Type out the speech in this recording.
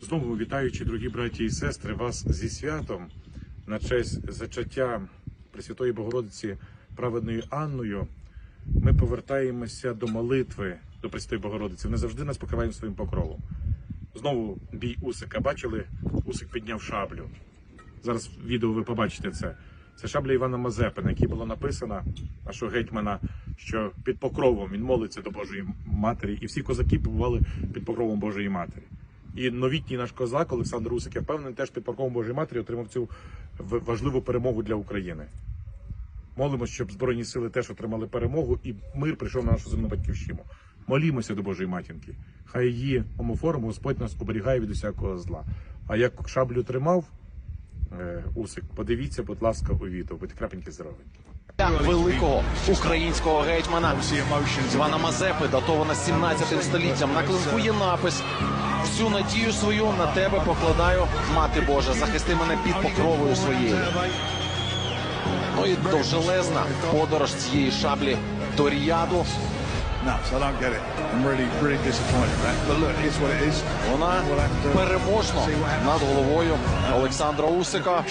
Знову вітаючи, дорогі браті і сестри, вас зі святом на честь зачаття Пресвятої Богородиці праведною Анною. Ми повертаємося до молитви до Пресвятої Богородиці. Ми завжди нас покриваємо своїм покровом. Знову бій Усика. Бачили? Усик підняв шаблю. Зараз в відео ви побачите це. Це шабля Івана Мазепи, на якій було написано нашого гетьмана, що під покровом він молиться до Божої Матері, і всі козаки побували під покровом Божої Матері. І новітній наш козак Олександр Усик, я впевнений, теж під покровом Божої Матері отримав цю важливу перемогу для України. Молимося, щоб Збройні сили теж отримали перемогу і мир прийшов на нашу земну батьківщину. Молімося до Божої матінки. Хай її омоформу Господь нас оберігає від усякого зла. А як шаблю тримав е, Усик, подивіться, будь ласка, у відео, будьте крапенькі здорові. Великого українського гетьмана Івана Мазепи, датована 17 століттям. На клинку є напис. Всю надію свою на тебе покладаю, мати Божа, захисти мене під покровою своєю. Ну і довжелезна подорож цієї шаблі до is. Вона переможно happens. над головою Олександра Усика.